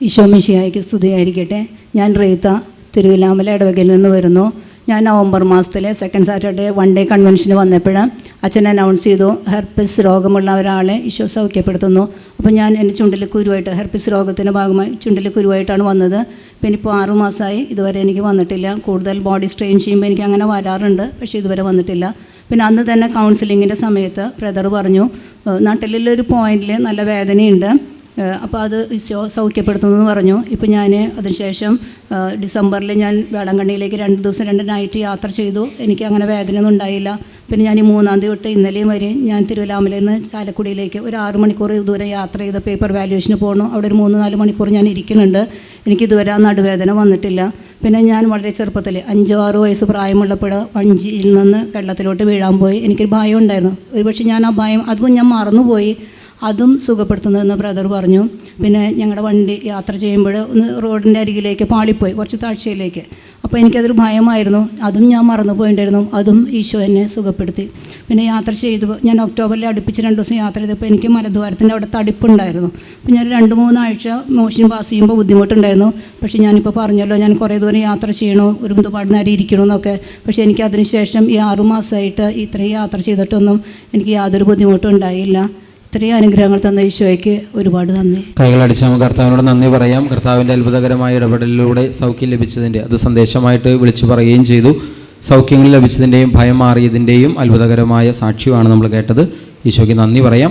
ഈശോ മിശിഹായ്ക്ക് സ്തുതിയായിരിക്കട്ടെ. ഞാൻ റീത്ത തിരുവില്ലാമല ഇടവകയിൽ നിന്ന് വരുന്നു. ഞാൻ നവംബർ മാസത്തിലെ സെക്കൻഡ് സാറ്റർഡേ വൺ ഡേ കൺവെൻഷന് വന്നപ്പോൾ അച്ഛൻ അനൗൺസ് ചെയ്തു ഹെർപ്പിസ് രോഗമുള്ള ഒരാളെ ഈശോ സൗഖ്യപ്പെടുത്തുന്നു. അപ്പോൾ ഞാൻ എന്റെ ചുണ്ടിൽ കുരുവായിട്ട് ഹെർപ്പിസ് രോഗത്തിന്റെ ഭാഗമായി ചുണ്ടിൽ കുരുവായിട്ടാണ് വന്നത്. പിന്നെ ഇപ്പോൾ ആറു മാസമായി ഇതുവരെ എനിക്ക് വന്നിട്ടില്ല. കൂടുതൽ ബോഡി സ്ട്രെയിൻ ചെയ്യുമ്പോൾ എനിക്ക് അങ്ങനെ വരാറുണ്ട് പക്ഷേ ഇതുവരെ വന്നിട്ടില്ല. പിന്നെ അന്ന് തന്നെ കൗൺസിലിങ്ങിന്റെ സമയത്ത് ബ്രദർ പറഞ്ഞു "ഏഹ് ഒരു പോയിന്റിൽ നല്ല വേദനയുണ്ട്. അപ്പോൾ അത് ഈശോ സൗഖ്യപ്പെടുത്തുന്നു പറഞ്ഞു. ഇപ്പോൾ ഞാൻ അതിനുശേഷം ഡിസംബറിൽ ഞാൻ വേളങ്കണ്ണിയിലേക്ക് രണ്ട് ദിവസം രണ്ട് നൈറ്റ് യാത്ര ചെയ്തു. എനിക്ക് അങ്ങനെ വേദന ഒന്നും ഉണ്ടായില്ല. പിന്നെ ഞാൻ ഈ മൂന്നാം തീയതി തൊട്ട് ഇന്നലെയും വരെ ഞാൻ തിരുവല്ലാമലയിൽ നിന്ന് ചാലക്കുടിയിലേക്ക് ഒരു ആറ് മണിക്കൂർ ദൂരെ യാത്ര ചെയ്ത് പേപ്പർ വാല്യുവേഷന് പോകണം അവിടെ ഒരു മൂന്ന് നാല് മണിക്കൂർ ഞാൻ ഇരിക്കുന്നുണ്ട്. എനിക്ക് ഇതുവരെ നടുവേദന വന്നിട്ടില്ല. പിന്നെ ഞാൻ വളരെ ചെറുപ്പത്തിൽ അഞ്ചോ ആറോ വയസ്സ് പ്രായമുള്ളപ്പോൾ വഞ്ചിയിൽ നിന്ന് വെള്ളത്തിലോട്ട് വീഴാൻ പോയി. എനിക്കൊരു ഭയം ഉണ്ടായിരുന്നു. ഒരു പക്ഷേ ഞാൻ ആ ഭയം അതും ഞാൻ മറന്നുപോയി. അതും സുഖപ്പെടുത്തുന്നതെന്ന് ബ്രദർ പറഞ്ഞു. പിന്നെ ഞങ്ങളുടെ വണ്ടി യാത്ര ചെയ്യുമ്പോൾ ഒന്ന് റോഡിന്റെ അരികിലേക്ക് പാളിപ്പോയി കുറച്ച് താഴ്ചയിലേക്ക്. അപ്പോൾ എനിക്കതൊരു ഭയമായിരുന്നു. അതും ഞാൻ മറന്നു പോയിട്ടുണ്ടായിരുന്നു അതും ഈശോ എന്നെ സുഖപ്പെടുത്തി. പിന്നെ യാത്ര ചെയ്തു ഞാൻ ഒക്ടോബറിൽ അടുപ്പിച്ച് രണ്ട് ദിവസം യാത്ര ചെയ്തപ്പോൾ എനിക്ക് മലദ്വാരത്തിന്റെ അവിടെ തടിപ്പുണ്ടായിരുന്നു. അപ്പോൾ ഞാൻ രണ്ട് മൂന്നാഴ്ച മോഷൻ പാസ് ചെയ്യുമ്പോൾ ബുദ്ധിമുട്ടുണ്ടായിരുന്നു. പക്ഷേ ഞാനിപ്പോൾ പറഞ്ഞല്ലോ ഞാൻ കുറേ ദൂരം യാത്ര ചെയ്യണോ ഒരു ഒരുപാട് നേരം ഇരിക്കണമെന്നൊക്കെ പക്ഷേ എനിക്ക് അതിനുശേഷം ഈ ആറുമാസമായിട്ട് ഇത്രയും യാത്ര ചെയ്തിട്ടൊന്നും എനിക്ക് യാതൊരു ബുദ്ധിമുട്ടും ഉണ്ടായില്ല. ഇത്രയും അനുഗ്രഹങ്ങൾ തന്ന ഈശോയ്ക്ക് ഒരുപാട് നന്ദി. കൈകളടിച്ച് നമുക്ക് കർത്താവിനോട് നന്ദി പറയാം. കർത്താവിന്റെ അത്ഭുതകരമായ ഇടപെടലിലൂടെ സൗഖ്യം ലഭിച്ചതിന്റെ അത് സന്ദേശമായിട്ട് വിളിച്ചു പറയുകയും ചെയ്തു. സൗഖ്യങ്ങൾ ലഭിച്ചതിന്റെയും ഭയം മാറിയതിന്റെയും അത്ഭുതകരമായ സാക്ഷ്യമാണ് നമ്മൾ കേട്ടത്. ഈശോയ്ക്ക് നന്ദി പറയാം.